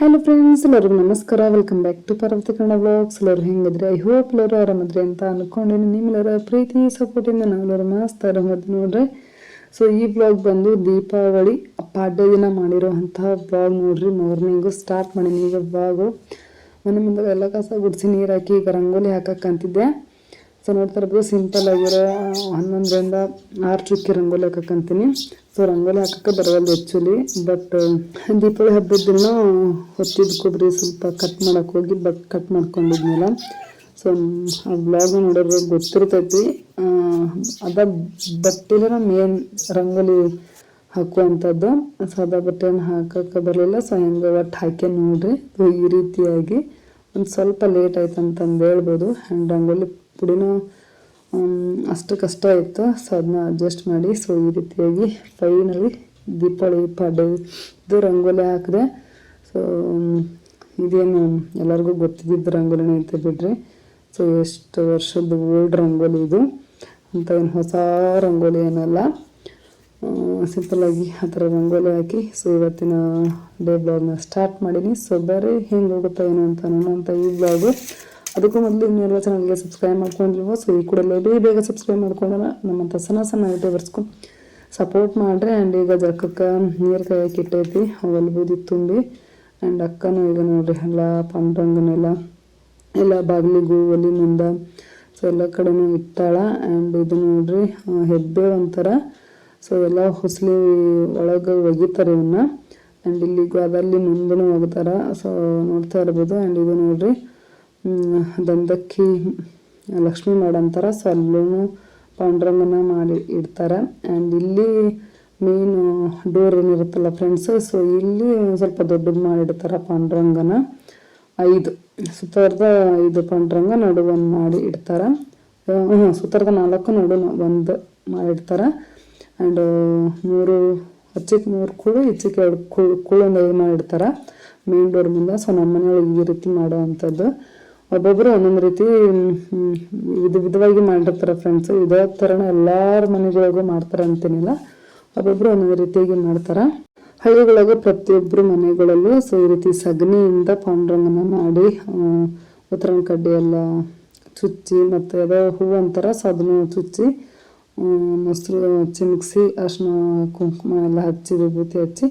Hello friends ಎಲ್ಲರಿಗೂ ನಮಸ್ಕಾರ. Welcome back to Parvathi Kannada vlogs ಎಲ್ಲರೂ ಹೆಂಗಿದ್ರೆ? ಐ ಹೋಪ್ ಎಲ್ಲರೂ ಆರಾಮದ್ರಿ ಅಂತ ಅನ್ಕೊಂಡಿನಿ. ನಿಮ್ಮೆಲ್ಲರ ಪ್ರೀತಿ ಸಪೋರ್ಟಿಂದ ನಾವೆಲ್ಲರೂ ಮಸ್ತ್ ಆರಾಮದ್ ನೋಡ್ರಿ. ಸೊ ಈ ಬ್ಲಾಗ್ ಬಂದು ದೀಪಾವಳಿ ಪಾಡ್ಯ ದಿನ ಮಾಡಿರೋಂತಹ ಬ್ಲಾಗ್ ನೋಡ್ರಿ. ಮಾರ್ನಿಂಗು ಸ್ಟಾರ್ಟ್ ಮಾಡೀನಿ ಈಗ ಬ್ಲಾಗು ಮನೆ ಮುಂದೆ ಎಲ್ಲ ಕಸ ಗುಡಿಸಿ ನೀರು ಹಾಕಿ ಈಗ ರಂಗೋಲಿ ಹಾಕಕ್ಕೆ ಅಂತಿದ್ದೆ. ಸೊ ನೋಡ್ತಾ ಇರ್ಬೋದು ಸಿಂಪಲ್ ಆಗಿರೋ ಹನ್ನೊಂದರಿಂದ ಆರು ಚುಕ್ಕಿ ರಂಗೋಲಿ ಹಾಕಕ್ಕಂತೀನಿ ಸೊ ರಂಗೋಲಿ ಹಾಕಕ್ಕೆ ಬರವಲ್ದು ಆ್ಯಕ್ಚುಲಿ ಬಟ್ ದೀಪಾವಳಿ ಹಬ್ಬದ ದಿನ ಹೊತ್ತಿದ ಕೊಬ್ಬರಿ ಸ್ವಲ್ಪ ಕಟ್ ಮಾಡಕ್ಕೆ ಹೋಗಿ ಬಟ್ ಕಟ್ ಮಾಡ್ಕೊಂಡಿದ್ನಲ್ಲ. ಸೊ ಆ ಬ್ಲಾಗ್ ನೋಡೋರು ಗೊತ್ತಿರ್ತೈತಿ. ಅದ ಬಟ್ಟೆನ ಮೇನ್ ರಂಗೋಲಿ ಹಾಕುವಂಥದ್ದು. ಸಾದಾ ಬಟ್ಟೆನ ಹಾಕಕ್ಕೆ ಬರಲಿಲ್ಲ. ಸೊ ಹೆಂಗೆ ಒಟ್ಟು ಹಾಕಿ ನೋಡ್ರಿ. ಈ ರೀತಿಯಾಗಿ ಒಂದು ಸ್ವಲ್ಪ ಲೇಟ್ ಆಯ್ತು ಅಂತಂದು ಹೇಳ್ಬೋದು. ಹ್ಯಾಂಡ್ ರಂಗೋಲಿ ಪುಡಿನೂ ಅಷ್ಟು ಕಷ್ಟ ಇತ್ತು. ಸೊ ಅದನ್ನ ಅಡ್ಜಸ್ಟ್ ಮಾಡಿ ಸೊ ಈ ರೀತಿಯಾಗಿ ಫೈನಲಿ ದೀಪಾವಳಿ ಪಾಡ್ಯದ್ದು ರಂಗೋಲಿ ಹಾಕಿದೆ. ಸೊ ಇದೇನು ಎಲ್ಲರಿಗೂ ಗೊತ್ತಿದ್ದಿದ್ದು ರಂಗೋಲಿ ಅಂತ ಬಿಡ್ರಿ? ಸೊ ಎಷ್ಟು ವರ್ಷದ ಓಲ್ಡ್ ರಂಗೋಲಿ ಇದು. ಅಂತ ಏನು ಹೊಸ ರಂಗೋಲಿ ಏನಲ್ಲ. ಸಿಂಪಲ್ಲಾಗಿ ಆ ಥರ ರಂಗೋಲಿ ಹಾಕಿ ಸೊ ಇವತ್ತಿನ ಡೇ ಬ್ಲಾಗ್ನ ಸ್ಟಾರ್ಟ್ ಮಾಡೀನಿ. ಸೊ ಬೇರೆ ಹೆಂಗೆ ಹೋಗುತ್ತಾ ಏನು ಅಂತ ಅನ್ನೋಂಥ ಈ ಬ್ಲಾಗು ಅದಕ್ಕೂ ಮೊದಲು ಇನ್ನೂರ ಚಾನಲ್ಗೆ ಸಬ್ಸ್ಕ್ರೈಬ್ ಮಾಡ್ಕೊಂಡಿಲ್ವೋ ಸೊ ಈ ಕೂಡ ಬೇಗ ಬೇಗ ಸಬ್ಸ್ಕ್ರೈಬ್ ಮಾಡ್ಕೊಂಡಾರ ನಮ್ಮಂಥ ಸಣ್ಣ ಸಣ್ಣ ಯೂಟ್ಯೂಬರ್ಸ್ಗೂ ಸಪೋರ್ಟ್ ಮಾಡಿರಿ. ಆ್ಯಂಡ್ ಈಗ ಜಕ್ಕಕ್ಕ ನೀರು ಕಾಯಕ್ಕೆ ಇಟ್ಟೈತಿ ಅವಲ್ಲಿ ಬೂದಿ ತುಂಬಿ. ಆ್ಯಂಡ್ ಅಕ್ಕನೂ ಈಗ ನೋಡ್ರಿ ಎಲ್ಲ ಪಂಪಂಗನೆಲ್ಲ ಎಲ್ಲ ಬಾಗಿಲಿಗೂ ಒಲಿ ಮುಂದೆ ಸೊ, ಎಲ್ಲ ಕಡೆನೂ ಇಟ್ಟಾಳ. ಆ್ಯಂಡ್ ಇದು ನೋಡ್ರಿ ಹೆಬ್ಬೆ ಒಂಥರ. ಸೊ ಎಲ್ಲ ಹೊಸಲಿ ಒಳಗೆ ಒಗಿತಾರೆ ಇವನ್ನ ಆ್ಯಂಡ್ ಇಲ್ಲಿ ಅದಲ್ಲಿ ಮುಂದೂ ಹೋಗ್ತಾರೆ ಸೊ ನೋಡ್ತಾ ಇರ್ಬೋದು. ಆ್ಯಂಡ್ ಇದು ನೋಡ್ರಿ ದಂದಕ್ಕಿ ಲಕ್ಷ್ಮಿ ಮಾಡಂತಾರ ಸೊ ಅಲ್ಲೂ ಪಾಂಡುರಂಗನ ಮಾಡಿ ಇಡ್ತಾರೆ. ಆ್ಯಂಡ್ ಇಲ್ಲಿ ಮೇನ್ ಡೋರ್ ಏನಿರುತ್ತಲ್ಲ ಫ್ರೆಂಡ್ಸ್ ಸೊ ಇಲ್ಲಿ ಸ್ವಲ್ಪ ದೊಡ್ಡದು ಮಾಡಿಡ್ತಾರೆ ಪಾಂಡ್ರಂಗನ. ಐದು ಸುತ್ತವರ್ದ ಐದು ಪಾಂಡ್ರಂಗ ನಡುವನ್ನು ಮಾಡಿ ಇಡ್ತಾರೆ. ಹ್ಞೂ ಸುತ್ತರದ ನಾಲ್ಕು ನಡು ಒಂದು ಮಾಡಿಡ್ತಾರೆ ಆ್ಯಂಡ್ ಮೂರು ಹಚ್ಚಿಗೆ ಮೂರು ಕುಳು ಹೆಚ್ಚಿಕ್ ಎರಡು ಕುಳು ಕುಳು ಒಂದು ಐದು ಮಾಡಿಡ್ತಾರೆ ಮೇನ್ ಡೋರ್ ಮುಂದೆ ಸೊ ನಮ್ಮ ಮನೆಯೊಳಗೆ ಈ ರೀತಿ ಮಾಡೋ ಅಂಥದ್ದು ಒಬ್ಬೊಬ್ಬರು ಒಂದೊಂದು ರೀತಿ ವಿಧ ವಿಧವಾಗಿ ಮಾಡಿರ್ತಾರೆ ಫ್ರೆಂಡ್ಸ್ ಇದೇ ಥರನ ಎಲ್ಲರ ಮನೆಗಳಿಗೂ ಮಾಡ್ತಾರೆ ಅಂತೇನಿಲ್ಲ. ಒಬ್ಬೊಬ್ಬರು ಒಂದೊಂದು ರೀತಿಯಾಗಿ ಮಾಡ್ತಾರೆ. ಹಳ್ಳಿಗಳಾಗ ಪ್ರತಿಯೊಬ್ಬರು ಮನೆಗಳಲ್ಲೂ ಸೊ ಈ ರೀತಿ ಸಗಣಿಯಿಂದ ಪಾಂಡುರಂಗನ ಮಾಡಿ ಆ, ಉತ್ತರಾಯಣ ಕಡ್ಡಿ ಎಲ್ಲ ಚುಚ್ಚಿ ಮತ್ತು ಯಾವುದೋ ಹೂವು ಅಂತಾರ ಸೊ ಅದನ್ನು ಚುಚ್ಚಿ ಮೊಸರು ಚಿಮುಕ್ಸಿ ಅರ್ಶಿನ ಕುಂಕುಮ ಎಲ್ಲ ಹಚ್ಚಿ ವಿಭೂತಿ ಹಚ್ಚಿ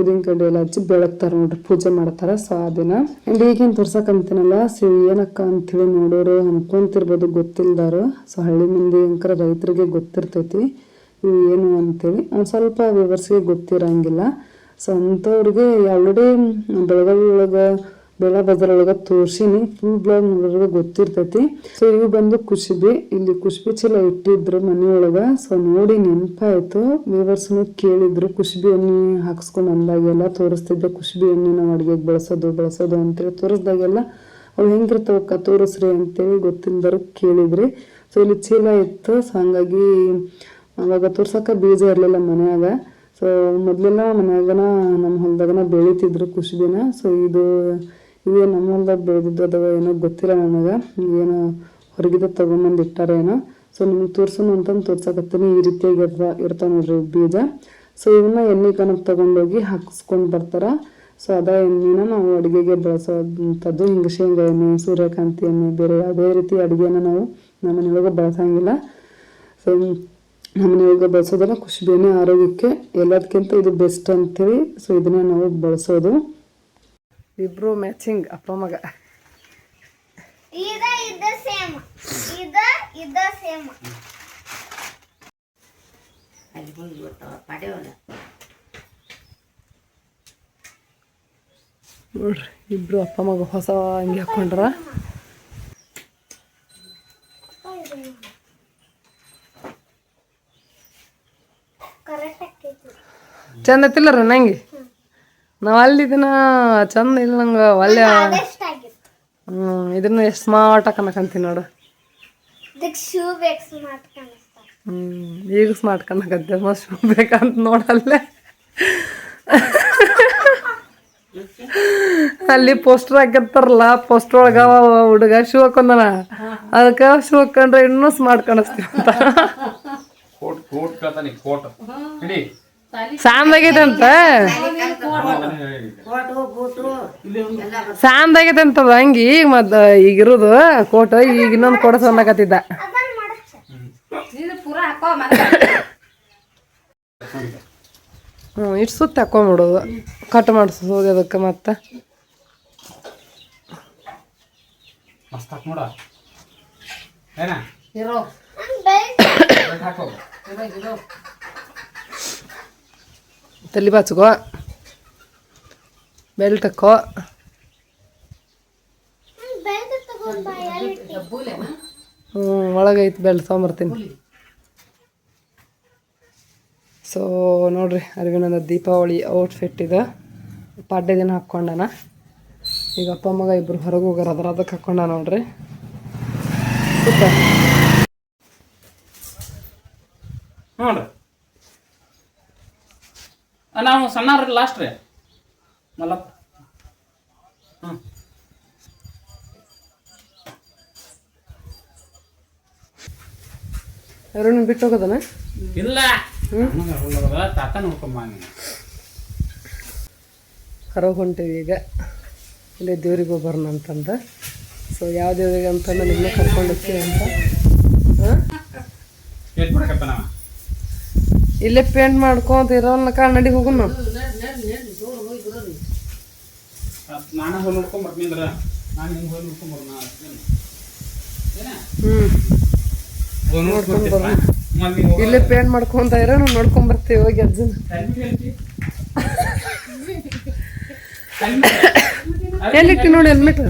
ಉದಿನ ಕಡ್ಡಿ ಎಲ್ಲ ಹಚ್ಚಿ ಬೆಳಗ್ತಾರೆ ನೋಡ್ರಿ, ಪೂಜೆ ಮಾಡ್ತಾರೆ. ಸೊ ಆ ದಿನ ಆ್ಯಂಡ್ ಈಗೇನು ತೋರ್ಸಕ್ಕಂತೀನಲ್ಲ ಸೊ ಏನಕ್ಕ ಅಂತೇಳಿ ನೋಡೋರು ಅನ್ಕೊಂತಿರ್ಬೋದು, ಗೊತ್ತಿಲ್ದಾರ. ಸೊ ಹಳ್ಳಿ ಮಂದಿ ಅಂಕರ ರೈತರಿಗೆ ಗೊತ್ತಿರ್ತೈತಿ, ಇವು ಏನು ಅಂತೇಳಿ ಒಂದು ಸ್ವಲ್ಪ ವಿವರ್ಸಿಗೆ ಗೊತ್ತಿರಂಗಿಲ್ಲ. ಸೊ ಅಂಥವ್ರಿಗೆ ಆಲ್ರೆಡಿ ಬೆಳಗಾವಿ ಒಳಗೆ ಬೆಳ ಬಜಾರ್ ಒಳಗೆ ತೋರ್ಸಿನಿ. ಫುಲ್ ಬ್ಲಾಗ್ ನೋಡೋರಿಗೆ ಗೊತ್ತಿರ್ತೈತಿ. ಸೊ ಇವು ಬಂದು ಕುಸುಬಿ ಇಲ್ಲಿ ಕುಸುಬಿ ಚೀಲ ಇಟ್ಟಿದ್ರು ಮನೆಯೊಳಗೆ. ಸೊ ನೋಡಿ ನೆನಪಾಯಿತು. ವ್ಯೂವರ್ಸ್ನು ಕೇಳಿದ್ರು, ಕುಸುಬಿ ಎಣ್ಣೆ ಹಾಕ್ಸ್ಕೊಂಡು ಅಂದಾಗೆಲ್ಲ ತೋರಿಸ್ತಿದ್ದೆ. ಕುಸುಬಿ ಎಣ್ಣೆ ನಾವು ಅಡುಗೆಗೆ ಬಳಸೋದು ಬಳಸೋದು ಅಂತೇಳಿ ತೋರಿಸ್ದಾಗೆಲ್ಲ ಅವು ಹೆಂಗಿರ್ತಾವಕ್ಕ ತೋರಿಸ್ರಿ ಅಂತೇಳಿ ಗೊತ್ತಿಲ್ದರು ಕೇಳಿದ್ರಿ. ಸೊ ಇಲ್ಲಿ ಚೀಲ ಇತ್ತು. ಸೊ ಹಂಗಾಗಿ ಅವಾಗ ತೋರ್ಸೋಕೆ ಬೀಜ ಇರಲಿಲ್ಲ ಮನೆಯಾಗ. ಸೊ ಮೊದಲೆಲ್ಲ ಮನೆಯಾಗನ ನಮ್ಮ ಹೊಲದಾಗನ ಬೆಳಿತಿದ್ರು ಕುಸುಬಿನ. ಸೊ ಇದು ಇವೇ ನಮ್ಮ ಹೊಲ್ದಾಗ ಬೆಳೆದಿದ್ದು ಅದಾವ ಏನೋ ಗೊತ್ತಿಲ್ಲ ನನಗೆ. ಏನೋ ಹೊರಗಿದ ತೊಗೊಂಬಂದು ಇಟ್ಟಾರ ಏನೋ. ಸೊ ನಿಮ್ಗೆ ತೋರ್ಸೋಣ ಅಂತಂದು ತೋರ್ಸಕತ್ತೀನಿ. ಈ ರೀತಿಯಾಗಿ ಇರ್ತ ಇರ್ತಾನೆ ನೋಡ್ರಿ ಬೀಜ. ಸೊ ಇವನ್ನ ಎಣ್ಣೆ ಕಣಕ್ಕೆ ತೊಗೊಂಡೋಗಿ ಹಾಕಿಸ್ಕೊಂಡು ಬರ್ತಾರೆ. ಸೊ ಅದ ಎಣ್ಣೆನ ನಾವು ಅಡುಗೆಗೆ ಬಳಸೋವಂಥದ್ದು ಹಿಂಗ ಶೇಂಗಾ ಎಣ್ಣೆ, ಸೂರ್ಯಕಾಂತಿ ಎಣ್ಣೆ, ಬೇರೆ ಯಾವುದೇ ರೀತಿ ಅಡುಗೆನ ನಾವು ನಮ್ಮ ಮನೆಯೊಳಗೆ ಬಳಸಂಗಿಲ್ಲ. ಸೊ ನಮ್ಮನೆಯೊಳಗೆ ಬಳಸೋದನ್ನ ಖುಷಿ ಎಣ್ಣೆ ಆರೋಗ್ಯಕ್ಕೆ. ಎಲ್ಲದಕ್ಕಿಂತ ಇದು ಬೆಸ್ಟ್ ಅಂತೇಳಿ ಸೊ ಇದನ್ನೇ ನಾವು ಬಳಸೋದು. ಇಬ್ರು ಮ್ಯಾಚಿಂಗ್ ಅಪ್ಪ ಮಗ. ಇದ ಇದ ಸೇಮ್ ಇದ ಇದ ಸೇಮ್ ಅಲ್ಲಿ ಬರ್ತಾವ ಪಡೆಯೋಲ್ಲ ನೋಡ್ರಿ ಇಬ್ರು ಅಪ್ಪ ಮಗ ಹೊಸ ಅಂಗಿ ಹಾಕೊಂಡ್ರ. ಚಂದ ತಿಲ್ಲರ ನಂಗೆ ನಾವು ಇದನ್ನ ಚಂದ ಇಲ್ಲ ನಂಗೆ ಒಳ್ಳೆ ಹ್ಞೂ ಇದನ್ನ ಎಷ್ಟು ಸ್ಮಾರ್ಟ್ ಹಾಕನಕಂತೀನಿ ನೋಡು. ಇದಕ್ಕೆ ಶೂ ಬೇಕು ಸ್ಮಾರ್ಟ್ ಕಣಕತ್ತೆ ಹ್ಮ್ ಈಗ ಸ್ಮಾರ್ಟ್ ಕನ್ನಕತ್ತೆ ಮಸ್ತ್ ಬೇಕಂತ ನೋಡಲ್ಲೇ. ಅಲ್ಲಿ ಪೋಸ್ಟರ್ ಹಾಕಿರ್ತಾರಲ್ಲ ಪೋಸ್ಟರ್ ಒಳಗ ಅವ ಹುಡುಗ ಶೂ ಹಾಕೊಂಡನ. ಅದಕ್ಕೆ ಶೂ ಹಾಕೊಂಡ್ರೆ ಇನ್ನೂ ಸ್ಮಾರ್ಟ್ ಕಾಣಿಸ್ತೀವಿ ಅಂತ ಸಾಂದಾಗೈತಂತ. ಸಾಂದಾಗೈತಂತದ ಹಂಗಿ ಈಗ ಮತ್ ಈಗ ಇರೋದು ಕೋಟ್ ಈಗ ಇನ್ನೊಂದು ಕೊಡ ಮಾಡಚ್ಚ ಹ್ಞೂ ಇಷ್ಟು ಸುತ್ತ ಹಾಕೊಂಬಿಡೋದು ಕಟ್ ಮಾಡಿಸೋದು ಅದಕ್ಕೆ ಮತ್ತೆ. ಮಸ್ತ್ ಹಾಕ್ ನೋಡ ಏನ ಬೆಲ್ಟ್ ಹಾಕೋ ತಲೆ ಬಾಚ್ಕೋ. ಬೆಲ್ಟ್ ಹಾಕೋ. ಬೆಲ್ಟ್ ತಗೊಂಡ್ ಬಾ ಎಲ್ಲಿ ಹ್ಞೂ ಒಳಗೈತಿ ಬೆಲ್ಟ್, ತೊಗೊಂಬರ್ತೀನಿ. ಸೊ ನೋಡ್ರಿ ಅರವಿಂದ ದೀಪಾವಳಿ ಔಟ್ಫಿಟ್ ಇದು. ಪಾಡ್ಯ ದಿನ ಹಾಕ್ಕೊಂಡಾನ. ಈಗ ಅಪ್ಪ, ಮಗ ಇಬ್ಬರು ಹೊರಗೆ ಹೋಗಾರ ಅದ್ರ ಅದಕ್ಕೆ ಹಾಕ್ಕೊಂಡ ನೋಡ್ರಿ. ಸೂಪರ್. ನೋಡ್ರಿ ನಾವು ಸಣ್ಣ ಲಾಸ್ಟ್ ರೀ. ಮಲ್ಲಪ್ಪ ಹ್ಞೂ ಅರುಣ್ ಬಿಟ್ಟು ಹೋಗೋದನ? ಇಲ್ಲ. ತಾತ ನೋಡ್ಕೊಂಬ ಹೊರಗೆ ಹೊಂಟೀವಿ ಈಗ. ಇಲ್ಲಿ ದೇವ್ರಿಗೆ ಹೋಗ್ಬರೋಣ ಅಂತಂದ. ಸೊ ಯಾವ ದೇವ್ರಿಗೆ ಅಂತ ನಿಮ್ಮನ್ನ ಕರ್ಕೊಂಡು ಹೋಗ್ತೀವಿ ಅಂತ. ಹಾಂ? ಇಲ್ಲೇ ಪೇಂಟ್ ಮಾಡ್ಕೊಂತ ಇರೋಲ್ಲ ಕನ್ನಡಿಗೆ ಹೋಗು ನಾವು. ನಾನು ಹೋಗಿ ನೋಡ್ಕೊಂಡ್ ಬರ್ತೀನಿಂದ್ರ ನಾನು ನಿಮ್ಗೆ ಹೋಗಿ ನೋಡ್ಕೊಂಡ್ ಹ್ಞೂ ಇಲ್ಲೇ ಪೇಂಟ್ ಮಾಡ್ಕೊಂತ ಇರೋ ನಾವು ನೋಡ್ಕೊಂಡ್ ಬರ್ತೀವಿ ಹೋಗಿ ಅಜ್ಜನ. ಎಲ್ಲಿಟ್ಟು ನೋಡಿ ಹೆಲ್ಮೆಟ್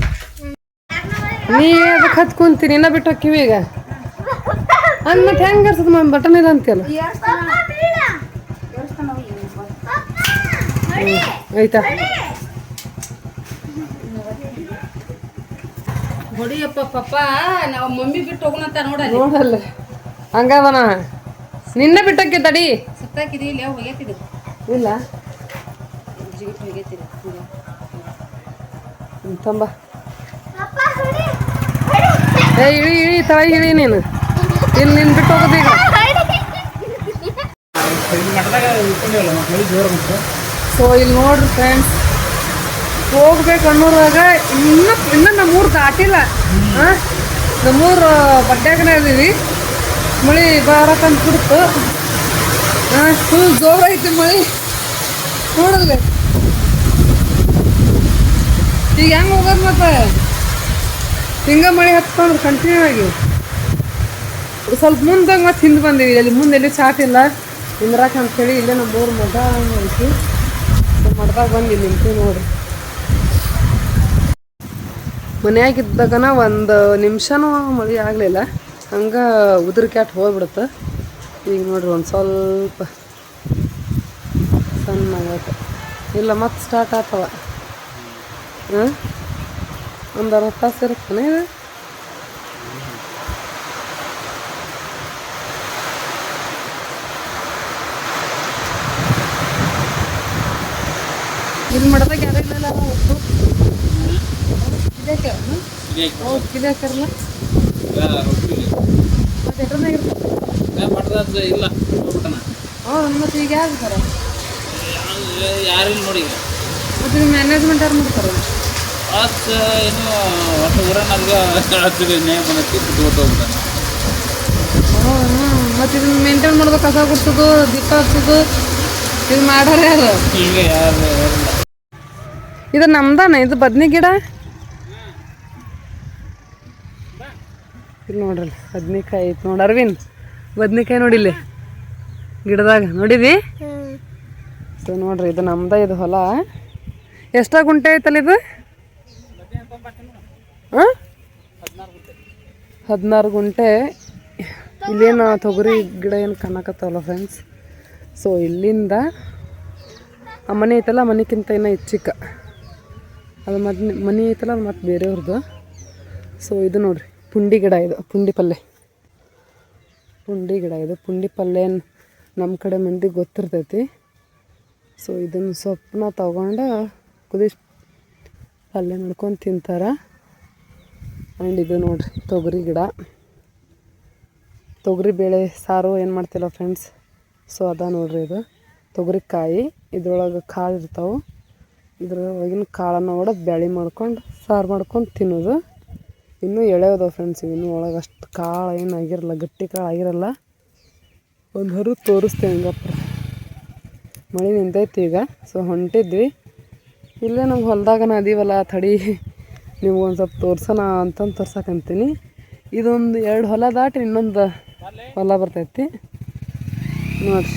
ನೀ ಅದಕ್ಕೆ ಹತ್ಕೊಂತೀನಿ ಇನ್ನ ಬಿಟ್ಟು ಹೋಕ್ಕಿವಿ ಈಗ. ಅಂದ್ ಮತ್ತೆ ಹೆಂಗ್ ಅನ್ಸದ ಮ್ಯಾಮ್ ಬಟನ್ ಇಲ್ಲ ಅಂತೀಯಲ್ಲ ಆಯ್ತಾ? ಹೊಡಿಯಪ್ಪ ಪಪ್ಪ ನಾವು ಮಮ್ಮಿ ಬಿಟ್ಟು ಹೋಗೋಣಂತ ನೋಡ ನೋಡಲ್ಲ. ಹಂಗದನ ನಿನ್ನೆ ಬಿಟ್ಟಕ್ಕೆ ತಡಿ. ಸುತ್ತಾಕಿದಿ ಇಲ್ಲಿ. ಇಲ್ಲ ಜಿಗಿಟ್ ತಂಬ. ಏ ಇಳಿ ಇಳಿ ತಳಗೆ ಇಳಿ ನೀನು. ಇಲ್ಲಿ ನಿನ್ ಬಿಟ್ಟು ಹೋಗೋದು ಸೊ ಇಲ್ಲಿ ನೋಡ್ರಿ ಫ್ರೆಂಡ್ಸ್ ಹೋಗ್ಬೇಕು ಅನ್ನೋರಾಗ ಇನ್ನ ಇನ್ನೂ ನಮ್ಮೂರು ದಾಟಿಲ್ಲ. ಹಾಂ ನಮ್ಮೂರು ಬಡ್ಡ್ಯಾಗನೇ ಇದೀವಿ. ಮಳೆ ಬರಕಂತ ಬಿಡ್ತು. ಹಾಂ ಫುಲ್ ಜೋರೈತಿ ಮಳೆ. ನೋಡಿದ್ರೆ? ಈಗ ಹೆಂಗೆ ಹೋಗೋದು ಮತ್ತೆ? ಹಿಂಗ ಮಳೆ ಹತ್ಕೊಂಡ್ರೆ ಕಂಟಿನ್ಯೂ ಆಗಿ. ಸ್ವಲ್ಪ ಮುಂದಂಗೆ ಮತ್ತೆ ಹಿಂದೆ ಬಂದೀವಿ. ಅಲ್ಲಿ ಮುಂದೆ ಎಲ್ಲಿ ಚಾಟಿಲ್ಲ ಇಲ್ಲ. ನಿಂದ್ರಾಕ ಅಂತೇಳಿ ಇಲ್ಲೇ ನಮ್ಮ ಊರು ಮಗ ಐತಿ ಮಠದಾಗ ಬಂದು ಇಲ್ಲಿ ನಿಂತೀವಿ ನೋಡ್ರಿ ಮನೆಯಾಗಿದ್ದಾಗನ ಒಂದು ನಿಮಿಷನೂ ಮಳೆ ಆಗಲಿಲ್ಲ. ಹಂಗೆ ಉದುರು ಕ್ಯಾಟ್ ಹೋಗ್ಬಿಡುತ್ತೆ. ಈಗ ನೋಡ್ರಿ ಒಂದು ಸ್ವಲ್ಪ ಸಣ್ಣ ಆಗತ್ತೆ ಇಲ್ಲ, ಮತ್ತೆ ಸ್ಟಾರ್ಟ್ ಆಗ್ತವ. ಹಾಂ? ಒಂದು ಅರ್ಧ ತಾಸು ಇರುತ್ತಾನೆ ಇದು? ಇಲ್ಲಿ ಮಾಡ್ದಾಗ ಯಾರು ಇಲ್ಲ ಒಟ್ಟು ಮತ್ತೆ ಎಟ್ರನಾಗ ಇಲ್ಲ ಹೌದು ಮತ್ತೆ ಈಗ ಯಾರು ಯಾರಿಲ್ಲ ನೋಡಿ ಈಗ. ಮತ್ತೆ ನಿಮ್ಮ ಮ್ಯಾನೇಜ್ಮೆಂಟ್ ಯಾರು ಮಾಡ್ತಾರೆ? ಅದು ಏನು ಒಟ್ಟು ಹಚ್ಚಿದೆ ನ್ಯಾಯ ಮತ್ತೆ ಇದನ್ನ ಮೇಂಟೈನ್ ಮಾಡೋದು ಕಸ ಗುಡ್ಸೋದು ದೀಪ ಹಚ್ಚೋದು ಇದು ಮಾಡೋರು ಯಾರು? ಈಗ ಯಾರು ಇದು ನಮ್ದಾನ, ಇದು ಬದ್ನಿ ಗಿಡ? ಇಲ್ಲಿ ನೋಡ್ರಿ ಬದ್ನಿಕಾಯಿ ಐತೆ ನೋಡಿ. ಅರವಿಂದ್, ಬದ್ನಿಕಾಯಿ ನೋಡಿಲ್ಲಿ ಗಿಡದಾಗ, ನೋಡಿದಿ? ಸೊ ನೋಡ್ರಿ, ಇದು ನಮ್ದ, ಇದು ಹೊಲ. ಎಷ್ಟ ಗುಂಟೆ ಐತಲ್ಲ ಇದು? ಹದಿನಾರು ಗುಂಟೆ. ಇಲ್ಲೇನು ತೊಗರಿ ಗಿಡ ಏನು ಕಾಣಕತ್ತವಲ್ಲ ಫ್ರೆಂಡ್ಸ್ ಸೊ ಇಲ್ಲಿಂದ, ಆ ಮನೆ ಐತಲ್ಲ ಮನೆಗಿಂತ ಇನ್ನೂ ಹೆಚ್ಚಿಕ್ಕ. ಅದು ಮದ್ ಮನೆ ಐತಲ್ಲ ಅದು ಮತ್ತೆ ಬೇರೆಯವ್ರದ್ದು. ಸೊ ಇದು ನೋಡಿರಿ, ಪುಂಡಿ ಗಿಡ ಇದು, ಪುಂಡಿ ಪಲ್ಯ ಪುಂಡಿ ಗಿಡ ಇದು, ಪುಂಡಿ ಪಲ್ಯ ನಮ್ಮ ಕಡೆ ಮಂದಿಗೆ ಗೊತ್ತಿರ್ತೈತಿ. ಸೊ ಇದನ್ನು ಸೊಪ್ಪನ್ನ ತಗೊಂಡು ಕುದಿಸ್ ಪಲ್ಯ ಮಾಡ್ಕೊಂಡು ತಿಂತಾರೆ. ಆ್ಯಂಡ್ ಇದು ನೋಡಿರಿ, ತೊಗರಿ ಗಿಡ. ತೊಗರಿ ಬೇಳೆ ಸಾರು ಏನು ಮಾಡ್ತಿಲ್ಲ ಫ್ರೆಂಡ್ಸ್ ಸೊ ಅದ ನೋಡ್ರಿ ಇದು. ತೊಗರಿಕಾಯಿ, ಇದ್ರೊಳಗೆ ಕಾಳು ಇರ್ತಾವೆ. ಇದ್ರೊಳಗಿನ ಕಾಳನ್ನು ಒಡೆದು ಬ್ಯಾಳಿ ಮಾಡ್ಕೊಂಡು, ಸಾರು ಮಾಡ್ಕೊಂಡು ತಿನ್ನೋದು. ಇನ್ನೂ ಎಳೆಯೋದು ಫ್ರೆಂಡ್ಸ್ ಇನ್ನೂ ಒಳಗೆ ಅಷ್ಟು ಕಾಳು ಏನು ಆಗಿರಲ್ಲ, ಗಟ್ಟಿ ಕಾಳು ಆಗಿರಲ್ಲ. ಒಂದು ಹರು ತೋರಿಸ್ತೇವೆ ಹಂಗಪ್ಪ ಮಳೆ ನಿಂತೈತಿ ಈಗ ಸೊ ಹೊಂಟಿದ್ವಿ. ಇಲ್ಲೇ ನಮ್ಮ ಹೊಲದಾಗನ ಅದೀವಲ್ಲ ತಡಿ ನೀವು ಒಂದು ಸ್ವಲ್ಪ ತೋರ್ಸೋಣ ಅಂತಂದು ತೋರ್ಸಕ್ಕಂತೀನಿ ಇದೊಂದು ಎರಡು ಹೊಲ ದಾಟಿ ಇನ್ನೊಂದು ಹೊಲ ಬರ್ತೈತಿ. ನೋಡ್ರಿ.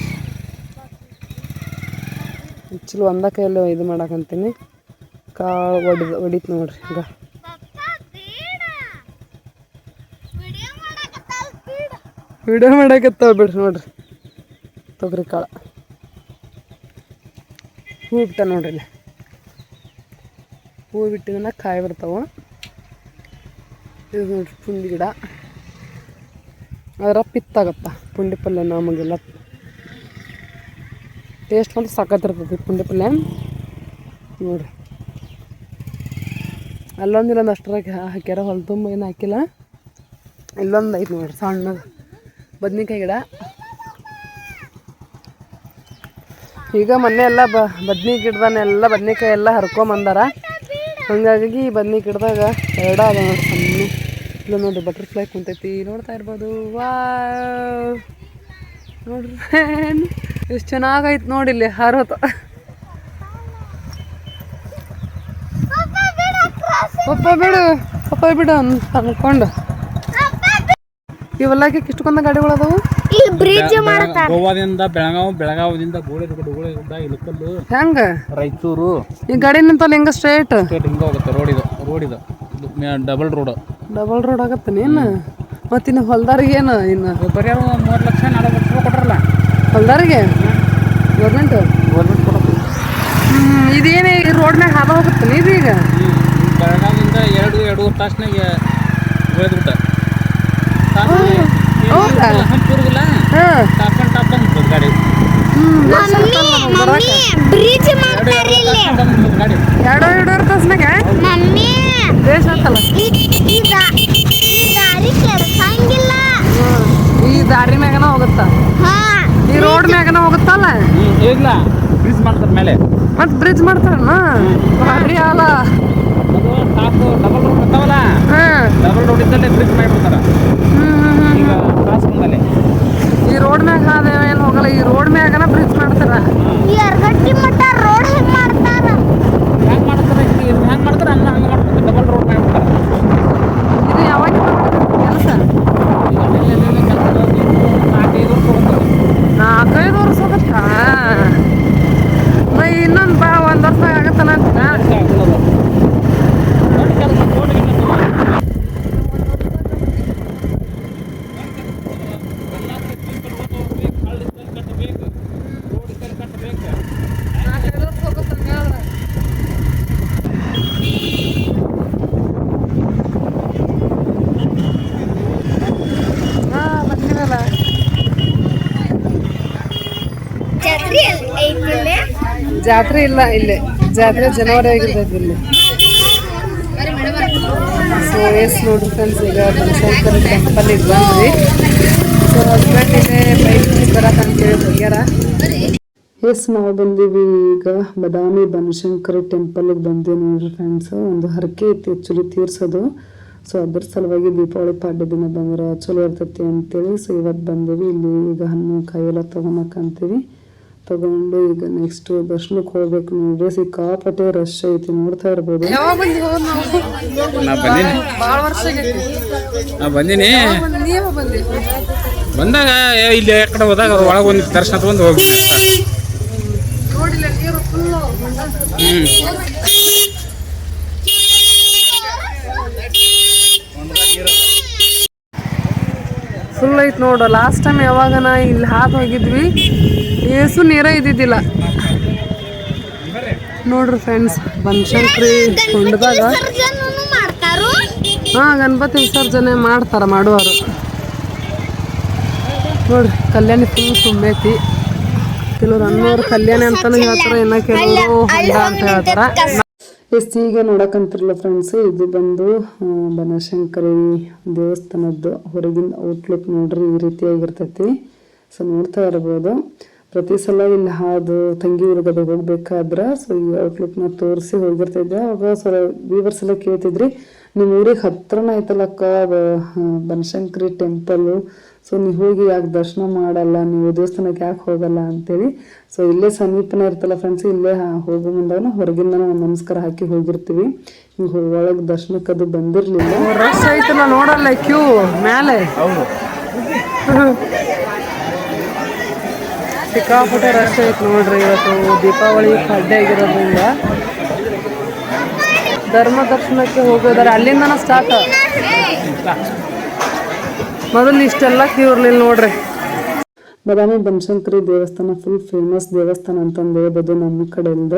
ಚಲೋ ಒಂದ ಕೈಯಲ್ಲಿ ಇದು ಮಾಡಕ್ಕಂತೀನಿ ಕಾಳು ಒಡ್ದು ಒಡಿತು ನೋಡ್ರಿ ಈಗ. ವಿಡಿಯೋ ಮಾಡಕತ್ತಾವ ಬಿಡ್ರಿ ನೋಡ್ರಿ. ತೊಗರಿ ಕಾಳು. ಹೂ ಬಿಟ್ಟ ನೋಡ್ರಿ ಇಲ್ಲಿ. ಹೂ ಕಾಯಿ ಬಿಡ್ತಾವ ಇದು ನೋಡ್ರಿ ಪುಂಡಿ ಗಿಡ. ಅದರ ಪಿತ್ತಾಗತ್ತ. ಪುಂಡಿ ಪಲ್ಲೆ ನಮಗೆಲ್ಲ ಟೇಸ್ಟ್ ಮಾತ್ರ ಸಾಕತ್ತಿರ್ತೈತಿ ಪುಂಡಿ ಪಲ್ಯ. ನೋಡಿರಿ. ಅಲ್ಲೊಂದು ಇಲ್ಲೊಂದು ಅಷ್ಟರಾಗ ಹಾಕ್ಯಾರ ಹೊಲ ತುಂಬ ಏನು ಹಾಕಿಲ್ಲ. ಇಲ್ಲೊಂದು ಐತೆ ನೋಡಿರಿ, ಸಣ್ಣದು. ಬದ್ನಿಕಾಯಿ ಗಿಡ. ಈಗ ಮೊನ್ನೆ ಎಲ್ಲ ಬ, ಬದ್ನಿ ಗಿಡದನ್ನೆಲ್ಲ ಬದ್ನಿಕಾಯಿ ಎಲ್ಲ ಹರ್ಕೊಂಬಂದಾರ ಹಂಗಾಗಿ ಬದ್ನಿ ಗಿಡದಾಗ ಎರಡ ಅದ ನೋಡಿ ಸಣ್ಣ. ಇಲ್ಲ ನೋಡ್ರಿ ಬಟರ್ಫ್ಲೈ ಕುಂತೈತಿ, ನೋಡ್ತಾ ಇರ್ಬೋದು. ವಾ ನೋಡ್ರಿ. ಎಷ್ಟು ಚೆನ್ನಾಗೈತೆ ನೋಡಿ ಇಲ್ಲಿ ಹಾರೋತ ಪಪ್ಪ ಬಿಡು ಪಪ್ಪ ಬಿಡು ಅಂತ ಅನ್ಕೊಂಡು. ಇವೆಲ್ಲಕ್ಕೆ ಕಿಷ್ಟಕೊಂಡ ಗಾಡಿಗಳು ಅದಾವು ಇಲ್ಲಿ ಬ್ರಿಡ್ಜ್ ಮಾಡ್ತಾರ ಗೋವಾದಿಂದ ಬೆಳಗಾವ್ ಬೆಳಗಾವದಿಂದ ಗೋಳೆ ಗುಡ್ಡ ಗೋಳೆ ಗುಡ್ಡ ಇಳಕಲ್ಲು ಹೆಂಗ? ರಾಯಚೂರು. ಈ ಗಾಡಿ ನಿಂತಲ್ಲ ಹಿಂಗ ಸ್ಟ್ರೇಟ್ ಸ್ಟೇಟ್ ಹಿಂಗೆ ಹೋಗುತ್ತೆ ರೋಡ್ ಇದು ರೋಡ್ ಇದು. ಡಬಲ್ ರೋಡ್ ಡಬಲ್ ರೋಡ್ ಆಗತ್ತೆ ನೀನು ಮತ್ತೆ ಇನ್ನು? ಹೊಲ್ದಾರಿಗೆ ಏನು ಇನ್ನು? ಬರೀ ಮೂರು ಲಕ್ಷ ನಾಲ್ಕು ಲಕ್ಷ ಕೊಟ್ರಲ್ಲ. ಹೊಲ್ದಾರಿಗೆ? ಗೌರ್ಮೆಂಟ್ ಗೌರ್ಮೆಂಟ್ ಕೊಡೋದು. ಇದೇನೇ ಈ ರೋಡ್ ಮ್ಯಾಗ ಹಾದ ಹೋಗುತ್ತೆ ಇದು ಈಗ? ಬೆಳಗಾವಿಂದ ಎರಡು ಎರಡೂವರೆ ತಾಸ್ನಾಗ? ಹಂಪೂರ್ಗಿಲ್ಲ ಗಾಡಿ. ಎರಡು ಎರಡೂವರೆ ತಾಸ್ನಾಗ ಮಮ್ಮಿ ದೇಶ ಅಂತಲ್ಲ ಈ ದಾರಿ ಈ ದಾರಿ ಮ್ಯಾಗನ ಹೋಗುತ್ತಾ? ಈ ರೋಡ್ ಮ್ಯಾಗನ ಹೋಗುತ್ತಲ್ಲ? ಇಲ್ಲ. ಬ್ರಿಜ್ ಮಾಡ್ತಾರೆ ಮೇಲೆ. ಮತ್ತೆ ಬ್ರಿಡ್ಜ್ ಮಾಡ್ತಾರಣ್ಣ ಭಾರಿ ಅಲ್ಲ ಅದು ಟಾಪ್ ಡಬಲ್ ರೋಡ್ ಬರ್ತಾವಲ್ಲ? ಹಾಂ. ಡಬಲ್ ರೋಡ್ ಇದ್ದಲ್ಲೇ ಬ್ರಿಜ್ ಮಾಡಿಬಿಡ್ತಾರೆ ಈಗ ಕ್ರಾಸ್ ಬಂದಲ್ಲಿ. ಈ ರೋಡ್ ಮ್ಯಾಗ ಹಾದ ಏನು ಹೋಗಲ್ಲ ಈ ರೋಡ್ ಮ್ಯಾಗನ ಬ್ರಿಡ್ಜ್ ಮಾಡ್ತಾರ. ಈ ಅರ್ಗಟ್ಟಿ ಮಟ್ಟ ರೋಡ್ ಹೆಂಗೆ ಮಾಡ್ತಾರೆ ಇದು ಹೆಂಗೆ ಮಾಡ್ತಾರೆ ಹಂಗೆ ಹಂಗೆ ಮಾಡ್ತಾರೆ ಡಬಲ್ ರೋಡ್ ಮಾಡಿಬಿಡ್ತಾರೆ ಇದು ಯಾವಾಗ ಕೆಲಸ ನಾಲ್ಕೈದು ವರ್ಷ ಹೋಗ್ತದೆ ನಾಲ್ಕೈದು ವರ್ಷ ಹೋಗುತ್ತಾ ಇನ್ನೊಂದು ಬಾ ಒಂದು ವರ್ಷ ಆಗತ್ತಲ್ಲ ಅಂತ ಹಾಂ ಬರ್ತೀರಲ್ಲ ಛತ್ರಿ ಐತಿಲ್ಲ ಜಾತ್ರೆ ಇಲ್ಲ ಇಲ್ಲಿ. ಜಾತ್ರೆ ಜನವರಿ ಆಗಿರ್ತೈತಿ ಇಲ್ಲಿ. ಸೊ ಎಸ್ ನೋಡ್ರಿ ಫ್ರೆಂಡ್ಸ್ ಈಗ ಬನಶಂಕರ ಟೆಂಪಲ್ ಇದು ಬಂದ್ವಿ. ಸೊ ಹಸ್ಬೆಂಡ್ ಇದೆ ಬೈಕ್ ಬರಕಂತೇಳಿ ಎಸ್ ನಾವು ಬಂದೀವಿ ಈಗ ಬದಾಮಿ ಬನಶಂಕರ್ ಟೆಂಪಲ್ಗೆ ಬಂದೀವಿ ನೋಡ್ರಿ ಫ್ರೆಂಡ್ಸ್ ಒಂದು ಹರಕೆ ಐತಿ ಆ್ಯಕ್ಚುಲಿ ತೀರ್ಸೋದು. ಸೊ ಅದ್ರ ಸಲುವಾಗಿ ದೀಪಾವಳಿ ಪಾಡ್ಯ ದಿನ ಬಂದ್ರೆ ಚಲೋ ಇರ್ತೈತಿ ಅಂತೇಳಿ. ಸೊ ಇವತ್ತು ಬಂದೀವಿ, ಇಲ್ಲಿ ಈಗ ಹಣ್ಣು, ಕಾಯಿ ಎಲ್ಲ ತೊಗೊಳಕಂತೀವಿ ತಗೊಂಡು ಈಗ ನೆಕ್ಸ್ಟ್ ದರ್ಶನಕ್ಕೆ ಹೋಗ್ಬೇಕು ನೋಡ್ರಿ. ಸಿಕ್ಕಾಪಟ್ಟೆ ರಶ್ ಐತಿ ನೋಡ್ತಾ ಇರ್ಬೋದು. ನಾ ಬಂದೀನಿ. ಬಂದಾಗ ಏ, ಇಲ್ಲಿ ಕಡೆ ಹೋದಾಗ ಅವ್ರ ಒಳಗೆ ಒಂದು ದರ್ಶನ ತಗೊಂಡು ಹ್ಞೂ ಫುಲ್ ಐತ್ ನೋಡು. ಲಾಸ್ಟ್ ಟೈಮ್ ಯಾವಾಗ ನಾ ಇಲ್ಲಿ ಹಾದು ಹೋಗಿದ್ವಿ ಏಸು ನೀರ ಇದ್ದಿದ್ದಿಲ್ಲ. ನೋಡ್ರಿ ಫ್ರೆಂಡ್ಸ್ ಬನಶಂಕರಿ ಕೊಂಡದಾಗ ಹಾಂ, ಗಣಪತಿ ವಿಸರ್ಜನೆ ಮಾಡ್ತಾರ ಮಾಡುವರು ನೋಡ್ರಿ, ಕಲ್ಯಾಣಿ ಫುಲ್ ತುಂಬೈತಿ ಕೆಲವ್ರು ಅನ್ನೋರು ಕಲ್ಯಾಣಿ ಅಂತಾನು ಹೇಳ್ತಾರೆ, ಇನ್ನ ಕೆಲವರು ಹೊಂಡ ಅಂತ ಹೇಳ್ತಾರ. ಎಸ್ ಈಗ ನೋಡಕಂತಿರಲ್ಲ ಫ್ರೆಂಡ್ಸ್ ಇದು ಬಂದು ಬನಶಂಕರಿ ದೇವಸ್ಥಾನದ್ದು ಹೊರಗಿನ ಔಟ್ಲುಕ್ ನೋಡ್ರಿ ಈ ರೀತಿಯಾಗಿರ್ತೈತಿ. ಸೊ ನೋಡ್ತಾ ಇರ್ಬೋದು. ಪ್ರತಿ ಸಲ ಇಲ್ಲಿ ಹಾದು ತಂಗಿ ಊರಿಗೆ ಹೋಗ್ಬೇಕಾದ್ರೆ ಸೊ ಈ ಔಟ್ಲುಕ್ನ ತೋರಿಸಿ ಹೋಗಿರ್ತಿದ್ದೆ ಅವಾಗ ಸೊ ವೀವರ್ಸ್ ಎಲ್ಲ ಕೇಳ್ತಿದ್ರಿ ನಿಮ್ಮ ಊರಿಗೆ ಹತ್ರನ ಹ, ಬನಶಂಕರಿ ಟೆಂಪಲ್ಲು ಸೊ ನೀವು ಹೋಗಿ ಯಾಕೆ ದರ್ಶನ ಮಾಡಲ್ಲ? ನೀವು ದೇವಸ್ಥಾನಕ್ಕೆ ಯಾಕೆ ಹೋಗಲ್ಲ? ಅಂತೇಳಿ. ಸೊ ಇಲ್ಲೇ ಸಮೀಪನೇ ಇರ್ತಲ್ಲ ಫ್ರೆಂಡ್ಸ್ ಇಲ್ಲೇ ಹೋಗು ಮುಂದಾಗ ಹೊರಗಿಂದ ಒಂದು ನಮಸ್ಕಾರ ಹಾಕಿ ಹೋಗಿರ್ತೀವಿ. ಹಿಂಗೆ ಒಳಗೆ ದರ್ಶನಕ್ಕೆ ಅದು ಬಂದಿರಲಿಲ್ಲ. ರಶ್ ಐತಲ್ಲ ನೋಡಲ್ಲ ಕ್ಯೂ ಮೇಲೆ. ಸಿಕ್ಕಾಪಟ್ಟೆ ರಶ್ ಐತೆ ನೋಡ್ರಿ ಇವತ್ತು. ದೀಪಾವಳಿ ಅಡ್ಡೆ ಆಗಿರೋದ್ರಿಂದ. ಧರ್ಮ ದರ್ಶನಕ್ಕೆ ಹೋಗೋದಾರೆ ಅಲ್ಲಿಂದ ಸ್ಟಾರ್ಟ್ ಮೊದಲು ಇಷ್ಟೆಲ್ಲ ಕ್ಯೂ ನೋಡ್ರಿ. ಬದಾಮಿ ಬನಶಂಕರಿ ದೇವಸ್ಥಾನ ಫುಲ್ ಫೇಮಸ್ ದೇವಸ್ಥಾನ ಅಂತಂದು ಹೇಳ್ಬೋದು ನಮ್ಮ ಕಡೆಯಿಂದ.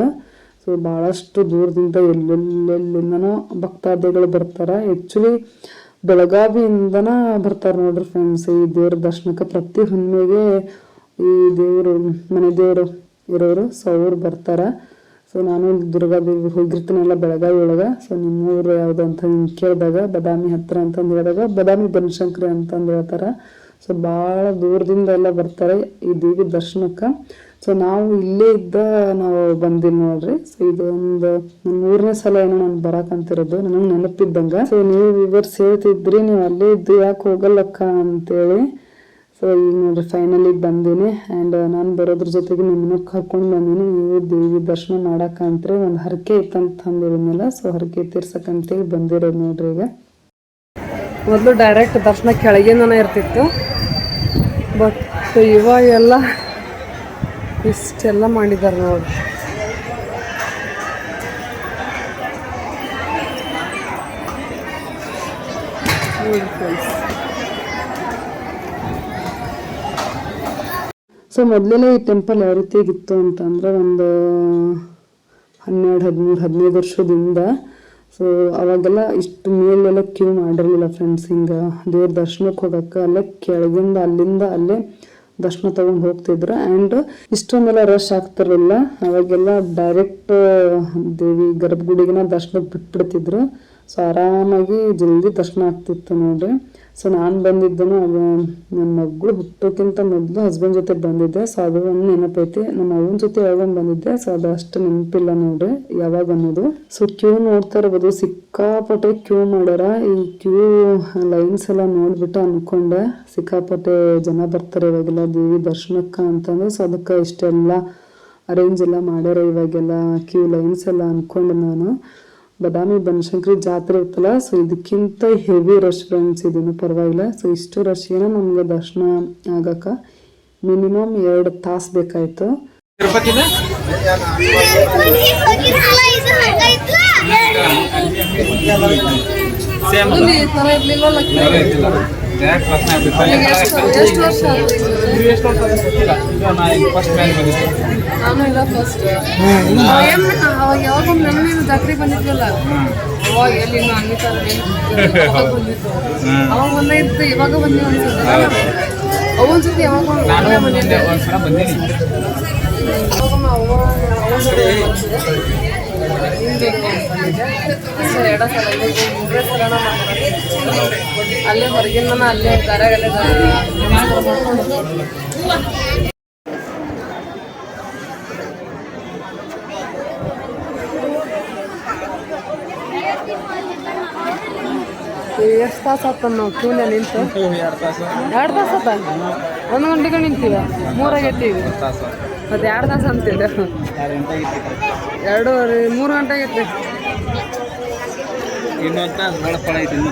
ಸೊ ಭಾಳಷ್ಟು ದೂರದಿಂದ ಎಲ್ಲೆಲ್ಲೆಲ್ಲಿಂದನೋ ಭಕ್ತಾದಿಗಳು ಬರ್ತಾರೆ. ಆ್ಯಕ್ಚುಲಿ ಬೆಳಗಾವಿಯಿಂದನ ಬರ್ತಾರೆ ನೋಡ್ರಿ ಫ್ರೆಂಡ್ಸ್ ಈ ದೇವ್ರ ದರ್ಶನಕ್ಕೆ ಪ್ರತಿ ಹುಣ್ಣಿಮೆಗೆ ಈ ದೇವರು, ಮನೆ ದೇವರು ಇರೋರು ಸೊ ಅವ್ರು ಬರ್ತಾರೆ. ಸೊ ನಾನು ದುರ್ಗಾ ದೇವಿ ಹೋಗಿರ್ತೀನಲ್ಲ ಬೆಳಗಾವಿ ಒಳಗೆ. ಸೊ ನಿಮ್ಮ ಊರು ಯಾವುದು ಅಂತ ಹಿಂಗೆ ಕೇಳಿದಾಗ, ಬದಾಮಿ ಹತ್ರ ಅಂತಂದು ಹೇಳಿದಾಗ, ಬದಾಮಿ ಬನಶಂಕರಿ ಅಂತಂದು ಹೇಳ್ತಾರೆ. ಸೊ ಭಾಳ ದೂರದಿಂದ ಎಲ್ಲ ಬರ್ತಾರೆ ಈ ದೇವಿ ದರ್ಶನಕ್ಕೆ. ಸೊ ನಾವು ಇಲ್ಲೇ ಇದ್ದ ನಾವು ಬಂದಿನ ನೋಡ್ರಿ. ಸೊ ಇದೊಂದು ನನ್ನ ಮೂರನೇ ಸಲ ಏನೋ ನಾನು ಬರಾಕಂತಿರೋದು ನನಗೆ ನೆನಪಿದ್ದಂಗೆ. ಸೊ ನೀವು ಇವರು ಹೇಳ್ತಿದ್ರಿ ನೀವು ಅಲ್ಲೇ ಇದ್ದು ಯಾಕೆ ಹೋಗಲ್ಲಕ್ಕ ಅಂತೇಳಿ ಸೊ ಈಗ ನೋಡ್ರಿ ಫೈನಲಿ ಬಂದೀನಿ. ಆ್ಯಂಡ್ ನಾನು ಬರೋದ್ರ ಜೊತೆಗೆ ನಿಮ್ಮನ್ನು ಕರ್ಕೊಂಡು ಬಂದೀನಿ. ನೀವು ದೇವಿ ದರ್ಶನ ಮಾಡೋಕ್ಕಂತ್ರಿ ಒಂದು ಹರಕೆ ಇತ್ತಂತ ಅಂದಿದ್ಮೇಲೆ ಸೊ ಹರಕೆ ತೀರ್ಸಕ್ಕಂತೇಳಿ ಬಂದಿರೋದು ನೋಡ್ರಿ ಈಗ. ಮೊದಲು ಡೈರೆಕ್ಟ್ ದರ್ಶನ ಕೆಳಗಿಂದನೇ ಇರ್ತಿತ್ತು. ಬಟ್ ಇವಾಗೆಲ್ಲ ಇಷ್ಟೆಲ್ಲ ಮಾಡಿದ್ದಾರೆ ನೋಡಿ ನೋಡಿ friends. ಸೊ ಮೊದಲೆಲ್ಲ ಈ ಟೆಂಪಲ್ ಯಾವ ರೀತಿಯಾಗಿತ್ತು ಅಂತಂದ್ರೆ ಒಂದು ಹನ್ನೆರಡು, ಹದಿಮೂರು, ಹದಿನೈದು ವರ್ಷದಿಂದ. ಸೊ ಅವಾಗೆಲ್ಲ ಇಷ್ಟು ಮೇಲೆಲ್ಲ ಕ್ಯೂ ಮಾಡಿರಲಿಲ್ಲ ಫ್ರೆಂಡ್ಸ್ ಹಿಂಗೆ. ದೇವ್ರ ದರ್ಶನಕ್ಕೆ ಹೋಗೋಕ್ಕೆ, ಅಲ್ಲೇ ಕೆಳಗಿಂದ, ಅಲ್ಲಿಂದ ಅಲ್ಲೇ ದರ್ಶನ ತಗೊಂಡು ಹೋಗ್ತಿದ್ರು. ಆ್ಯಂಡ್ ಇಷ್ಟೊಂದೆಲ್ಲ ರಶ್ ಆಗ್ತಿರಲಿಲ್ಲ. ಅವಾಗೆಲ್ಲ ಡೈರೆಕ್ಟ್ ದೇವಿ ಗರ್ಭಗುಡಿಗೆನ ದರ್ಶನಕ್ಕೆ ಬಿಟ್ಬಿಡ್ತಿದ್ರು. ಸೊ ಆರಾಮಾಗಿ ಜಲ್ದಿ ದರ್ಶನ ಆಗ್ತಿತ್ತು ನೋಡ್ರಿ. ಸೊ ನಾನು ಬಂದಿದ್ದನು, ಅದು ನನ್ನ ಮಗಳು ಹುಟ್ಟೋಕ್ಕಿಂತ ಮೊದಲು ಹಸ್ಬೆಂಡ್ ಜೊತೆ ಬಂದಿದ್ದೆ. ಸೊ ಅದು ಒಂದು ನೆನಪೈತಿ. ನಮ್ಮ ಅವನ ಜೊತೆ ಯಾವಾಗ ಬಂದಿದ್ದೆ ಸೊ ಅದು ಅಷ್ಟು ನೆನಪಿಲ್ಲ ನೋಡ್ರಿ, ಯಾವಾಗ ಅನ್ನೋದು. ಸೊ ಕ್ಯೂ ನೋಡ್ತಾ ಇರ್ಬೋದು. ಸಿಕ್ಕಾಪಟ್ಟೆ ಕ್ಯೂ ಮಾಡ್ಯಾರ. ಈ ಕ್ಯೂ ಲೈನ್ಸ್ ಎಲ್ಲ ನೋಡ್ಬಿಟ್ಟು ಅನ್ಕೊಂಡೆ. ಸಿಕ್ಕಾಪಟ್ಟೆ ಜನ ಬರ್ತಾರೆ ಇವಾಗೆಲ್ಲ, ದೇವಿ ದರ್ಶನಕ್ಕ ಅಂತಂದ್ರೆ. ಸೊ ಅದಕ್ಕೆ ಇಷ್ಟೆಲ್ಲ ಅರೇಂಜ್ ಎಲ್ಲ ಮಾಡ್ಯಾರ ಇವಾಗೆಲ್ಲ ಕ್ಯೂ ಲೈನ್ಸ್ ಎಲ್ಲ ಅನ್ಕೊಂಡೆ ನಾನು. ಬದಾಮಿ ಬನಶಂಕರಿ ಜಾತ್ರೆ ಇತ್ತಲ್ಲ ಸೊ ಇದಕ್ಕಿಂತ ಹೆವಿ ರಶ್ ಫ್ರೆಂಡ್ಸ್ ಇದೇನು ಪರವಾಗಿಲ್ಲ. ಸೊ ಇಷ್ಟು ರಶ್ ಏನೋ ನಮ್ಗೆ ದರ್ಶನ ಆಗಕ್ಕ ಮಿನಿಮಮ್ ಎರಡು ತಾಸು ಬೇಕಾಯ್ತು. ಎಷ್ಟು ವರ್ಷ? ನೀವು ಎಷ್ಟು ವರ್ಷ ಆಯ್ತು ಗೊತ್ತಿಲ್ಲ. ಈಗ ನಾ ಈಗ ಫಸ್ಟ್ ಮೇಲೆ ಬಂದಿದ್ದೆ. ನಾನು ಇಲ್ಲ ಫಸ್ಟ್ ಅವಾಗ ಯಾವಾಗ ನಮ್ಮ ನೀನು ಜಾತ್ರೆ ಬಂದಿದ್ವಲ್ಲ? ಅವಾಗ ಎಲ್ಲಿ ಇನ್ನು ಬಂದಿತ್ತು ಅವಾಗ ಒಂದೇ ಇತ್ತು ಇವಾಗ ಬಂದಿ ಅನ್ಸುತ್ತೆ. ಅವನ ಜೊತೆ ಯಾವಾಗ ನಾನು ಬಂದಿದ್ದೆ ಒಂದ್ಸಲ ಬಂದಿದ್ದೀನಿ ಅವಾಗ ಅವ್ವ ಅವನ ಜೊತೆ ಬಂದಿದ್ದೆ ಹಿಂದೆ ಬಂದಿದ್ದೆ ಅಷ್ಟೇ ಎರಡು ಸಲ ಇವಾಗ ಮೂರನೇ ಸಲ ನಾನು ಅಲ್ಲೇ ಹೊರಗಿಂದ ಅಲ್ಲೇ ದಾರಾಗಲ್ಲೇ ಎಷ್ಟು ತಾಸು ಆತ ನಾವು ಕ್ಯೂನೆ ನಿಂತು? ಎರಡು ತಾಸು ಎರಡು ತಾಸು ಆತ? ಒಂದು ಗಂಟೆಗೆ ನಿಂತೀವ? ಮೂರಾಗೈತಿ ಈಗ ಮತ್ತೆ ಎರಡು ತಾಸು ಅಂತಿಲ್ಲ ಎರಡೂವರೆ ಮೂರು ಗಂಟೆ ಆಗೈತಿ ಇನ್ನೊಂದು ತಾಸು ಇನ್ನೂ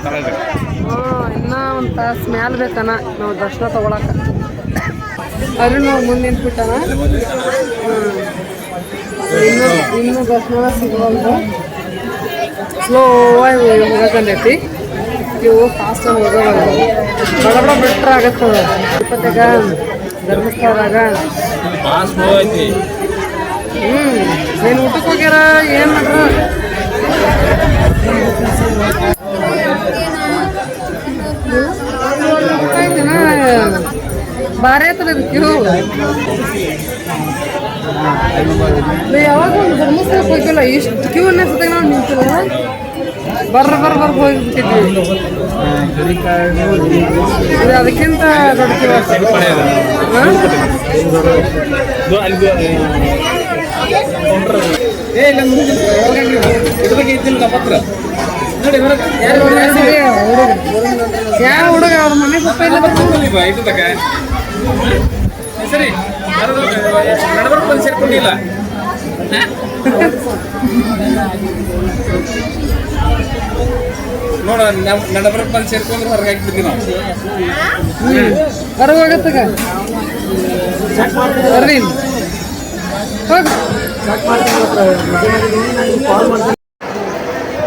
ಹಾಂ ಇನ್ನೂ ಒಂದು ತಾಸು ಮ್ಯಾಲ ಬೇಕನ? ನಾವು ದರ್ಶನ ತಗೊಳಕ. ಅದ್ರ ನಾವು ಮುಂದೆ ನಿಂತ್ಬಿಟ್ಟನ? ಹ್ಞೂ ಇನ್ನೂ ಇನ್ನೂ ದರ್ಶನ ಸಿಗ್ಬೋದು ಸ್ಲೋ ಆಗಿ ಹೋಗಕಂದೈತಿ ಇವು ಫಾಸ್ಟಾಗಿ ಹೋಗೋದು ಬಡ ಬಡ ಬಿಟ್ರೆ ಆಗತ್ತದ ತಿರುಪತಿಗ ಧರ್ಮಸ್ಥಳದಾಗ. ಹ್ಮ್ ಹ್ಞೂ ಏನು ಊಟಕ್ಕೆ ಹೋಗ್ಯಾರ ಏನು ಮಾಡ್ರ ಬಾರಿ ಆಯ್ತಲ್ಲ ಇದು ಕ್ಯೂ? ಯಾವಾಗ ಒಂದು ಧರ್ಮಸ್ಥಳಕ್ಕೆ ಹೋಗಿಲ್ಲ ಇಷ್ಟು ಕ್ಯೂ ಅನ್ನಿಸ್ತದೆ ನಾವು ನಿಂತು ಗೊತ್ತಿಲ್ಲ ಬರ್ರ ಬರ್ರ ಬರ್ರ ಹೋಗಿಬಿಟ್ಟಿದ್ವಿ. ಅದಕ್ಕಿಂತ ದೊಡ್ಡ ಯಾವ ಹುಡುಗ? ಅವ್ರ ಮನೆ ಪಪ್ಪ ಸರಿ. ನಡಬರ್ಕ್ ಬಂದು ಸೇರ್ಕೊಂಡಿಲ್ಲ. ನೋಡ ನಡಬರ್ಕ್ ಬಂದು ಸೇರ್ಕೊಂಡ್ರೆ ಹೊರಗೆ ಹಾಕ್ಬಿಡ್ತೀವಿ ನಾವು. ಹೊರಗೆ ಹೋಗತ್ತಗ ಬರ್ರಿ ಇಲ್ಲಿ. ಹೋಗು.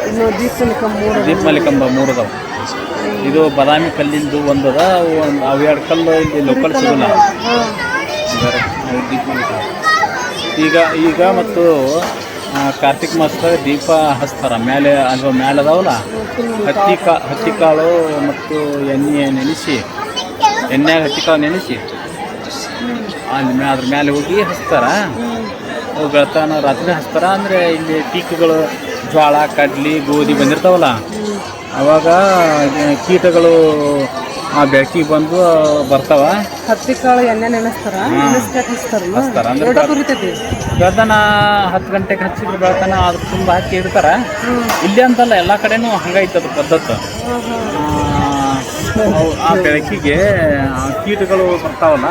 ಇನ್ನು ದೀಪನ ಕಂಬ ದೀಪಮಾಲಿ ಮೂರು ಅದಾವ ಇದು ಬಾದಾಮಿ ಕಲ್ಲಿಂದು ಒಂದು ಅದ ಅವು ಒಂದ್- ಎರಡು ಕಲ್ಲು ಇಲ್ಲಿ ಲೋಕಲ್ ಸಿಗಲ್ಲ. ಈಗ ಈಗ ಮತ್ತು ಕಾರ್ತಿಕ್ ಮಾಸದಾಗ ದೀಪ ಹಚ್ತಾರೆ ಮೇಲೆ ಅದು ಮೇಲೆ ಅದಾವಲ್ಲ? ಹತ್ತಿ ಕಾ ಹತ್ತಿ ಕಾಳು ಮತ್ತು ಎಣ್ಣೆ ನೆನೆಸಿ ಎಣ್ಣೆಗೆ ಹತ್ತಿ ಕಾಳು ನೆನೆಸಿ ಅಲ್ಲಿ ಮೇ ಅದ್ರ ಮೇಲೆ ಹೋಗಿ ಹಚ್ತಾರ ಬೆಳ್ತಾನ ರಾತ್ರಿ ಹಚ್ತಾರ ಅಂದರೆ ಇಲ್ಲಿ ಟೀಕುಗಳು ಜ್ವಾಳ, ಕಡ್ಲಿ, ಗೋಧಿ ಬಂದಿರ್ತಾವಲ್ಲ? ಅವಾಗ ಕೀಟಗಳು ಬೆಳಕಿಗೆ ಬಂದು ಬರ್ತಾವ? ಹತ್ತಿ ಕಾಳು ಎಣ್ಣೆ ನೆನೆಸ್ತಾರ ಹಚ್ತಾರ ಅಂದ್ರೆ ಕುರಿತೈತಿ. ಬೆಳ್ತಾನ ಹತ್ತು ಗಂಟೆಗೆ ಹಚ್ಚಿದ್ರೆ ಬೆಳ್ತಾನ ಅದು ತುಂಬ ಹಾಕಿ ಇಡ್ತಾರ. ಇಲ್ಲಿ ಅಂತಲ್ಲ ಎಲ್ಲ ಕಡೆನು ಹಂಗೈತೆ ಅದು ಪದ್ಧತಿ. ಆ, ಆ ಬೆಳಕಿಗೆ ಆ ಕೀಟಗಳು ಬರ್ತಾವಲ್ಲ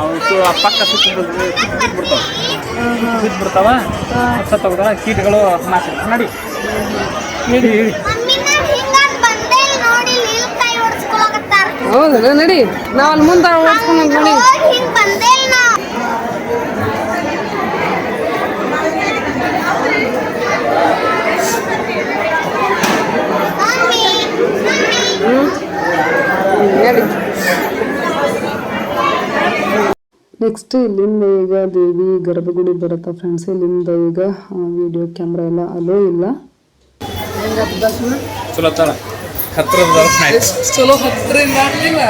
ಅವು ಸು- ಆ ಪಕ್ಕ ಸುತ್ತ ಬಿಡ್ತಾವ. ಸುತ್ತ ಬಿಡ್ತಾವ ಕೀಟಗಳು ನಾಶ ನಡಿ. ನಡಿ ಮಮ್ಮಿನ ಹಿಂಗಾದ್ ಬಂದೇ ಇಲ್ಲ ನೋಡಿ ಇಲ್ಲಿ ಕೈ ಹೊಡ್ಸ್ಕೊಳಕತ್ತಾರ ಹೌದಾ ನಡಿ ನಾವು ಅಲ್ಲಿ ಮುಂದೆ ಓಡಿಸ್ಕೊಂಡು ನೋಡಿ. ಹೋಗಿ ಬಂದೇ ಇಲ್ಲ ನಾ. Mummy mummy. ನಡಿ ನೆಕ್ಸ್ಟ್ ಇಲ್ಲಿಂದ ಈಗ ದೇವಿ ಗರ್ಭಗುಡಿ ಬರುತ್ತಾ ಫ್ರೆಂಡ್ಸ್ ಇಲ್ಲಿಂದ ಈಗ ವಿಡಿಯೋ ಕ್ಯಾಮ್ರಾ ಎಲ್ಲ ಅಲೋ ಇಲ್ಲ? ಚಲೋ ಹತ್ರದ ದರ್ಶನ ಆಯ್ತು. ಎಷ್ಟು ಚಲೋ ಹತ್ತರಿಂದ ಆಗ್ಲಿಲ್ಲ.